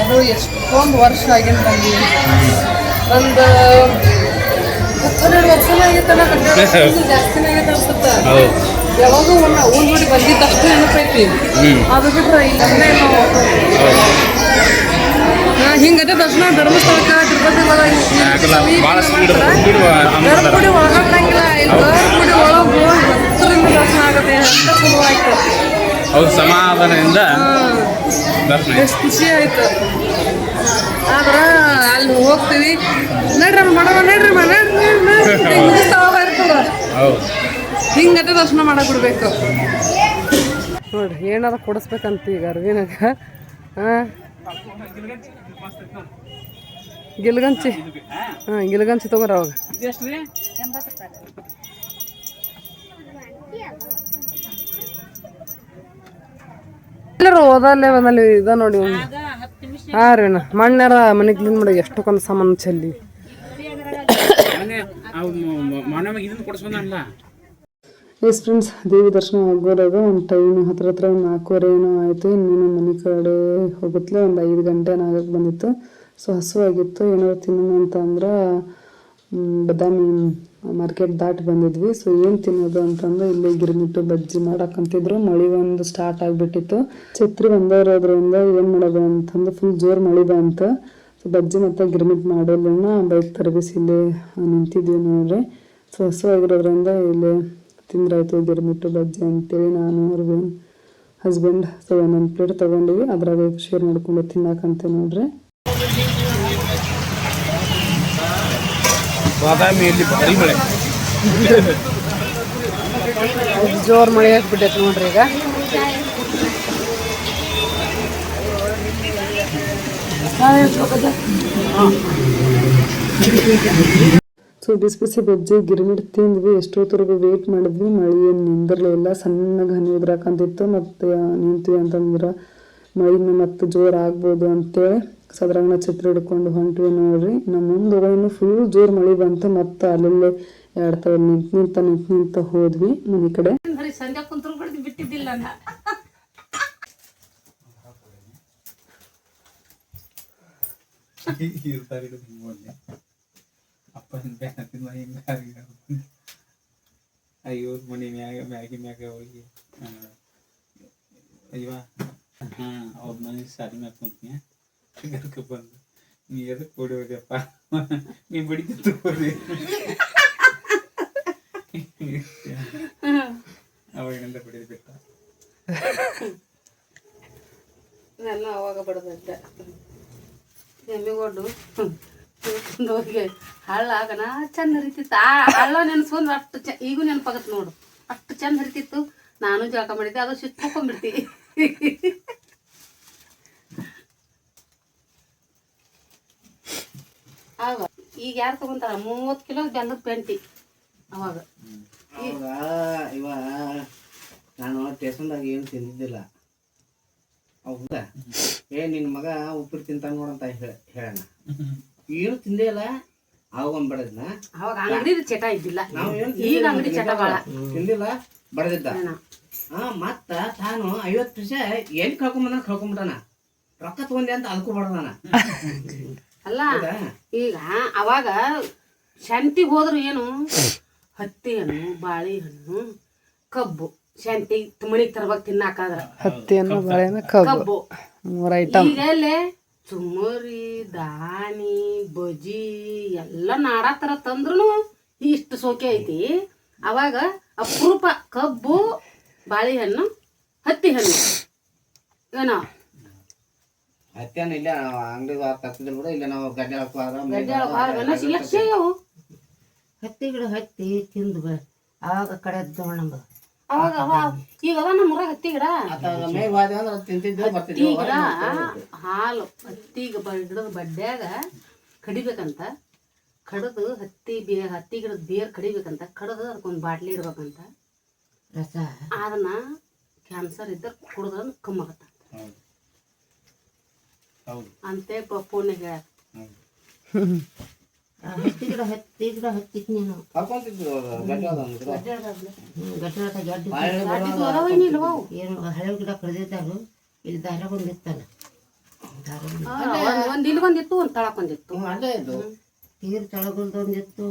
ಅದು ಎಷ್ಟೊಂದು ವರ್ಷ ಆಗಿನ ಬಂದೀವಿ ಒಂದು ಹತ್ತೆರಡು ವರ್ಷನೇ ಆಗೈತಲ್ಲ ಜಾಸ್ತಿನೇ ಆಗೈತೆ ಅನ್ಸುತ್ತೆ. ಯಾವಾಗ ಒಮ್ಮೆ ಊರ್ ನೋಡಿ ಬಂದಿದ್ದು ಅಷ್ಟೇ ನೆನಪೈತಿ ಅದು ಬಿಟ್ರೆ ಇಲ್ಲೇ ನಾವು ಹಿಂಗದೆ ದರ್ಶನ ಧರ್ಮಸ್ಥಳಕ್ಕೆ ತಿರುಪತಿ ಗರ್ಭಗುಡಿ ಒಳಗಂಗಿಲ್ಲ ಇಲ್ಲಿ ಗರ್ಭಗುಡಿ ಒಳಗೆ ಹೋಗಿ ಹತ್ತರಿಂದ ದರ್ಶನ ಆಗುತ್ತೆ ಅಂತ ಚಲೋ ಆಯ್ತು. ಹೌದು ಸಮಾಧಾನದಿಂದ ಎಷ್ಟು ಖುಷಿ ಆಯ್ತು. ಆದ್ರ ಅಲ್ಲಿ ಹೋಗ್ತೀವಿ. ನಡ್ರಮ್ಮ ಮಾಡವ ನಡ್ರಮ್ಮ ನಡ್ರಿ ಹಿಂಗ ಇರ್ತದ ಹೌದು. ಹಿಂಗತೆ ದರ್ಶನ ಮಾಡಕ್ ಬಿಡ್ಬೇಕು ನೋಡ್ರಿ ಏನಾರ ಕೊಡಿಸ್ಬೇಕಂತ ಈಗ ಅರ್ವಿನಾಗ ಹಾ ಗಿಲ್ಗಂಚಿ. ಹಾ ಗಿಲ್ಗಂಚಿ ತಗೋರ ಅವಾಗ. ಎಲ್ಲರೂ ಓದಲ್ಲೇ ಬಂದಲ್ಲಿ ಇದ ನೋಡಿ ಹಾ ರೀ ಅಣ್ಣ ಮಣ್ಣಾರ ಮನೆ ಕ್ಲೀನ್ ಮಾಡಿ ಎಷ್ಟಕ್ಕೊಂದು ಸಾಮಾನು ಚೆಲ್ಲಿ. ಎಸ್ ಫ್ರೆಂಡ್ಸ್ ದೇವಿ ದರ್ಶನ ಆಗೋದಾಗ ಒಂದು ಟೈಮ್ ಹತ್ರ ಹತ್ರ ಒಂದು ನಾಲ್ಕೂವರೆ ಏನೋ ಆಯಿತು ಇನ್ನೇನು ಮನೆ ಕಡೆ ಹೋಗುತ್ತಲೇ ಒಂದು ಐದು ಗಂಟೆ ನಾಲ್ಕು ಬಂದಿತ್ತು. ಸೊ ಹಸುವಾಗಿತ್ತು ಏನಾದ್ರು ತಿನ್ನೋಣ ಅಂತ ಅಂದ್ರೆ ಮ್, ಬದಾಮಿ ಮಾರ್ಕೆಟ್ ದಾಟಿ ಬಂದಿದ್ವಿ. ಸೊ ಏನು ತಿನ್ನೋದು ಅಂತಂದ್ರೆ ಇಲ್ಲಿ ಗಿರ್ಮಿಟ್ಟು ಬಜ್ಜಿ ಮಾಡಕ್ಕಂತಿದ್ರು ಮಳೆ ಒಂದು ಸ್ಟಾರ್ಟ್ ಆಗಿಬಿಟ್ಟಿತ್ತು. ಛತ್ರಿ ಬಂದವರೋದ್ರಿಂದ ಏನು ಮಾಡೋದು ಅಂತಂದು ಫುಲ್ ಜೋರು ಮಳೆ ಬಂತು. ಸೊ ಬಜ್ಜಿ ಮತ್ತು ಗಿರ್ಮಿಟ್ ಮಾಡೋದನ್ನ ಬೈಕ್ ತರಬೇಸಿ ಇಲ್ಲಿ ನಿಂತಿದ್ವಿ ನೋಡ್ರಿ. ಸೊ ಹಸುವಾಗಿರೋದ್ರಿಂದ ಇಲ್ಲಿ ತಿಂದ್ರಾಯ್ತು ಗಿರ್ಮಿಟ್ಟು ಬಜ್ಜಿ ಅಂತೇಳಿ ನಾನು ಅವ್ರಿಗೆ ಹಸ್ಬೆಂಡ್ ಸೊ ಒಂದೊಂದು ಪ್ಲೇಟ್ ತೊಗೊಂಡಿವಿ. ಅದ್ರಾಗ ಶೇರ್ ಮಾಡ್ಕೊಂಡು ತಿನ್ನಕ್ಕಂತೆ ನೋಡ್ರಿ. ಬಾದಾಮಿಯಲ್ಲಿ ಭಾರಿ ಮಳೆ. ಜೋರ್ ಮಳೆ ಹಾಕ್ಬಿಟ್ಟೈತೆ ನೋಡ್ರಿ ಈಗ. ಸೊ ಬಿಸಿ ಬಿಸಿ ಬಜ್ಜಿ ಗಿರ್ಮಿಟ್ ತಿಂದ್ವಿ ಎಷ್ಟೊತ್ತರೆಗೂ ವೇಟ್ ಮಾಡಿದ್ವಿ ಮಳೆ ಏನು ನಿಂದಿರಲಿಲ್ಲ ಸಣ್ಣಗೆ ಹನಿ ಉದ್ರಾಕಂತಿತ್ತು ಮತ್ತು ನಿಂತ್ವಿ ಅಂತಂದ್ರೆ ಮಳೆನ ಮತ್ತೆ ಜೋರು ಆಗ್ಬೋದು ಅಂತೇಳಿ. ಸದ್ರಾಗನ ಛತ್ರ ಹಿಡ್ಕೊಂಡು ಹೊಂಟ್ವಿ ನೋಡ್ರಿ. ನಮ್ಮ ಮುಂದೆ ಹೋಗೋನು ಫುಲ್ ಜೋರು ಮಳೆ ಬಂತು ಮತ್ತೆ ಅಲ್ಲಲ್ಲೇ ಎರಡು ತವ ನಿಂತ ನಿಂತ ನಿಂತ ನಿಂತ ಹೋದ್ವಿ ಮನೆ ಕಡೆ. ಸಂಜೆ ಕುಂತ್ರು ಬಿಟ್ಟಿದ್ದಿಲ್ಲ ಅಯ್ಯೋ ಮನಿ ಮ್ಯಾಗ ಮ್ಯಾಗಿ ಮ್ಯಾಗ ಹೋಗಿ ಅಯ್ಯವಾ ಹಾ ಅವ್ರ ಮನೆ ಸಾರಿ ಮ್ಯಾಗ ಕುಂತ್ನಿ. ಅದಕ್ಕೆ ಬಂದು ನೀ ಎದಕ್ಕೆ ಓಡಿ ಹೋದ್ಯಪ್ಪ ನೀ ಬಡಿತಿತ್ತು ತೋರಿ ಅವಾಗಿನಿಂದ ಬಿಡಿದ್ ಬಿಟ್ಟ ನನ್ನ ಅವಾಗ ಬಡದದ್ದ ಎಮ್ಮಿಗೊಡ್ಡು ಹೋಗಿ ಹಳ್ಳ ಆಗನ ಚಂದ ಹರಿತಿತ್ತು ಆ ಹಳ್ಳ ನೆನ್ಸ್ಕೊಂಡು ಅಷ್ಟು ಚ ಈಗೂ ನೆನಪಾಗತ್ತೆ ನೋಡು ಅಷ್ಟು ಚಂದ ಹರಿತಿತ್ತು ನಾನು ಜಳಕ ಮಾಡಿದ್ದೆ ಅದು ಸುತ್ತ ಹಾಕೊಂಡ್ಬಿಡ್ತಿ ಆಗ ಈಗ ಯಾರು ತಗೊಂತಾರ ಮೂವತ್ತು ಕಿಲೋ ಬೆಲ್ಲದ ಪೆಂಟಿ ಅವಾಗ. ಇವ ನಾನು ಸ್ಟೇಷನ್ದಾಗ ಏನು ತಿಂದಿದ್ದಿಲ್ಲ. ಹೌದಾ? ಏ ನಿನ್ನ ಮಗ ಉಪ್ಪಿಟ್ಟು ತಿಂತಾನ ನೋಡಂತ ಹೇಳ- ಹೇಳಣ ಏನು ತಿಂದೇ ಇಲ್ಲ. ಬಡದ್ನ. ಅವಾಗ ಅಂಗಡಿ ಚಟ ಇದ್ದಿಲ್ಲ. ಈಗ ಅಂಗಡಿ ಚಟ ಭಾಳ ತಿಂದಿಲ್ಲ ಬಡದಿದ್ದ? ಹಾ ಮತ್ತ ತಾನು ಐವತ್ತು ಪೈಸೆ ಎಲ್ಲಿ ಕಳ್ಕೊಂಬಂದ ಕಳ್ಕೊಂಬಿಟ್ಟಾನ ರೊಕ್ಕ ತಗೊಂಡೆ ಅಂತ ಅದಕ್ಕೂ ಬಡದಾನ ಅಲ್ಲ ಈಗ ಅವಾಗ ಶಂತಿ ಹೋದ್ರು ಏನು? ಹತ್ತಿ ಹಣ್ಣು ಬಾಳೆಹಣ್ಣು ಕಬ್ಬು. ಶಂತಿ ಮನಿಗೆ ತರ್ಬೇಕು ತಿನ್ನಾಕಾದ್ರ. ಹತ್ತಿಯನ್ನು ಹಣ್ಣು ಬಾಳೆಹಣ್ಣು ಕಬ್ಬು. ಮೂರು ಐಟಮ್ ಚುಮ್ಮರಿ ದಾಣಿ ಬಜಿ ಎಲ್ಲ ನಾಡಾ ತರ ತಂದ್ರು ಇಷ್ಟು ಸೋಕೆ ಐತಿ. ಅವಾಗ ಅಪರೂಪ ಕಬ್ಬು ಬಾಳೆಹಣ್ಣು ಹತ್ತಿ ಹಣ್ಣು. ಏನೋ? ಹತ್ತೇನು ಇಲ್ಲ ಅಂಗಡಿ ತಪ್ಪಿದ್ರು ಕೂಡ ಇಲ್ಲ ನಾವು ಗಡ್ಡೆ ಹತ್ತಿ ಗಿಡ ಹತ್ತಿ ತಿಂದು ಬ. ಆವಾಗ ಕಡೆ ನಮ್ಗ ಅವಾಗ ಅವ ಈಗ ಅವ ನಮ್ಮ ಊರಾಗ ಹತ್ತಿ ಗಿಡ? ಹತ್ತಿ ಗಿಡ ಹಾಲು. ಹತ್ತಿ ಗಿಡದ ಬಡ್ಡ್ಯಾಗ ಕಡಿಬೇಕಂತ. ಕಡದು ಹತ್ತಿ ಬೇ ಹತ್ತಿ ಗಿಡದ ಬೇರ್ ಕಡಿಬೇಕಂತ. ಕಡದು ಅದಕ್ಕೊಂದು ಬಾಟ್ಲಿ ಇಡ್ಬೇಕಂತ. ರಸ. ಅದನ್ನ ಕ್ಯಾನ್ಸರ್ ಇದ್ದ ಕುಡಿದ್ರೆ ಕಮ್ಮಾಗತ್ತ ಹೌದು. ಗಿಡ. ಪಪ್ಪುನ ಗಟ್ಟಿ ಗಡ್ಡಿ ಬಾಳೆ ಅದಾವೇನಿಲ್ವ ಅವು? ಏನು ಹಳೆ ಗಿಡ ಕಡ್ದಿದ್ದಾರು ಇಲ್ಲಿ ದಾರ ಬಂದಿತ್ತಲ್ಲ ಒಂದ್ ಒಂದ್ ಒಂದಿತ್ತು ಒಂದ್ ತಳಕೊಂದಿತ್ತು. ಒಂದಿತ್ತು ತೀರ್ ತಳಗೊಂದೊಂದಿತ್ತು